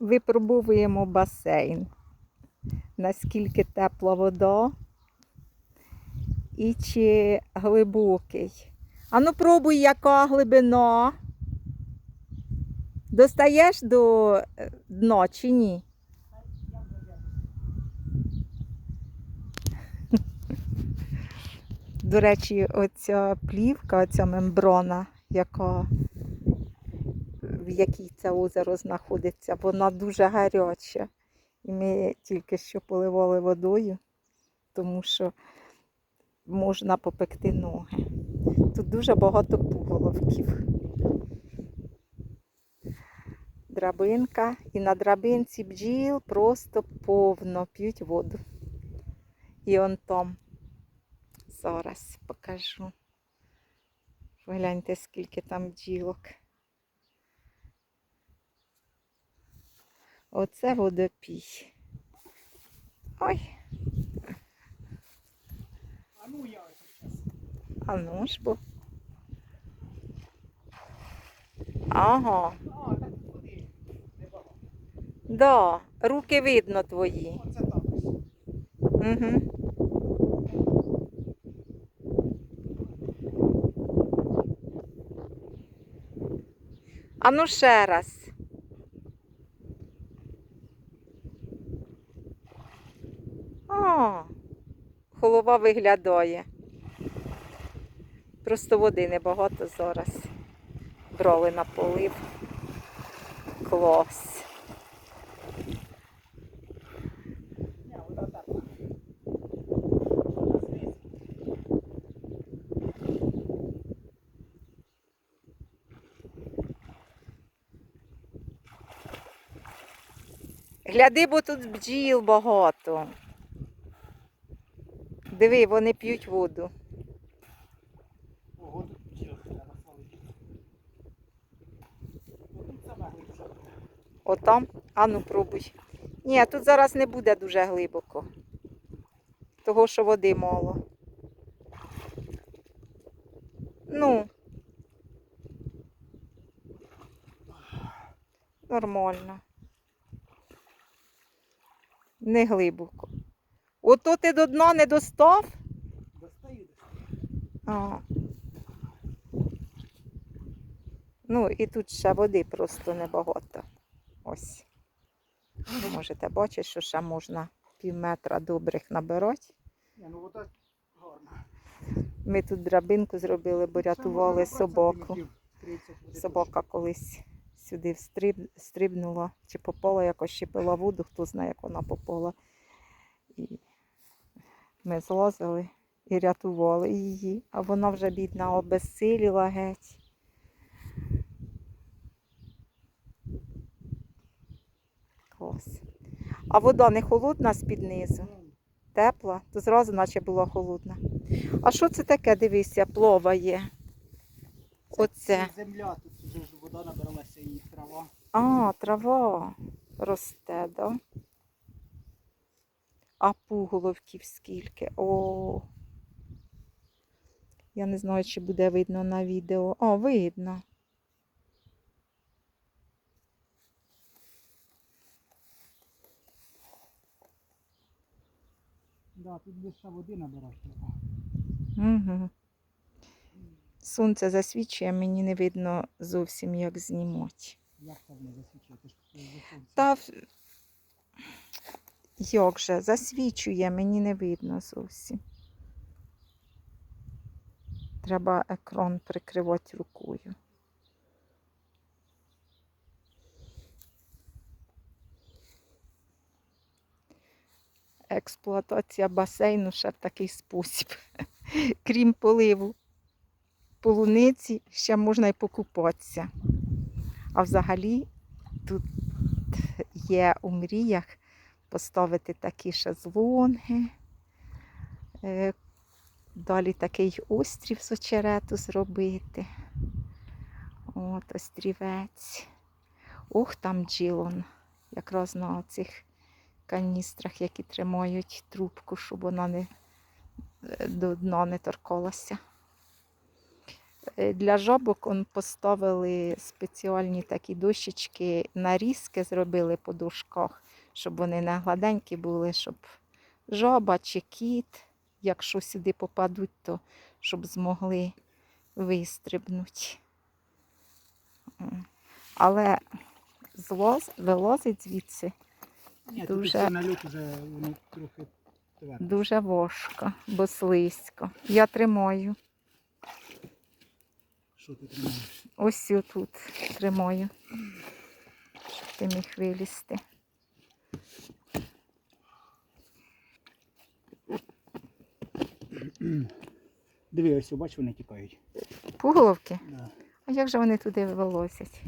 Випробовуємо басейн. Наскільки тепла вода і чи глибокий. Ану, пробуй, яка глибина. Достаєш до е, дна чи ні? До речі, оця плівка, оця мембрана, яка, в якій це озеро знаходиться, вона дуже гаряча. І ми тільки що поливали водою, тому що можна попекти ноги. Тут дуже багато пуголовків. Драбинка, і на драбинці бджіл просто повно п'ють воду. І он там. Зараз покажу. Погляньте, скільки там бджілок. Оце водопій. Ой, А ну я а ну ж бо. Ага, да, руки видно твої. Оце так. Угу. А ну ще раз. О, голова виглядає. Просто води небагато зараз. Брали на полив. Клас. Гляди, бо тут бджіл багато. Диви, вони п'ють воду. Отам. Ану, пробуй. Ні, тут зараз не буде дуже глибоко. Того, що води мало. Ну. Нормально. Не глибоко. Ото ти до дна не достав? Достаю десь. А. Ну, і тут ще води просто небагато. Ось. Можете бачити, що ще можна пів метра добрих набирати. Ні, ну вода гарна. Ми тут драбинку зробили, бо рятували собаку. сантиметрів 30 буде Собака колись сюди встриб, стрибнула, чи попала, якось щепила воду, хто знає, як вона попала. І ми злазили і рятували її, а вона вже бідна обезсиліла геть. Клас. А вода не холодна з-під низу? Тепла, то зразу наче була холодна. А що це таке, дивися, пловає? Оце. Це земля, тут вже вода набралася і трава. А, трава росте, да? А пуголовків скільки? О. Я не знаю, чи буде видно на відео. О, видно. Да, тут більше води набирати треба. Угу. Сонце засвічує, мені не видно зовсім, як знімати. Як це не засвічує? Засунься. Та як же, засвічує, мені не видно зовсім. Треба екран прикривати рукою. Експлуатація басейну ще в такий спосіб. Крім поливу полуниці, ще можна й покупатися. А взагалі тут є у мріях поставити такі шезлонги. Е, Далі такий острів з очерету зробити. От острівець. Ох, там джілон. Якраз на цих каністрах, які тримають трубку, щоб вона не, е, до дна не торкалася. Е, Для жабок он поставили спеціальні такі дощечки, нарізки зробили по дужках, щоб вони не гладенькі були, щоб жаба чи кіт, якщо сюди попадуть, то щоб змогли вистрибнути. Але злоз, вилазить звідси Ні, Дуже. тут вже вони трохи твердо. дуже важко, бо слизько. Я тримаю. Що ти тримаєш? Ось тут тримаю. Щоб ти міг вилізти. Диви, ось бач, вони тікають. Пуголовки? Да. А як же вони туди вилазять?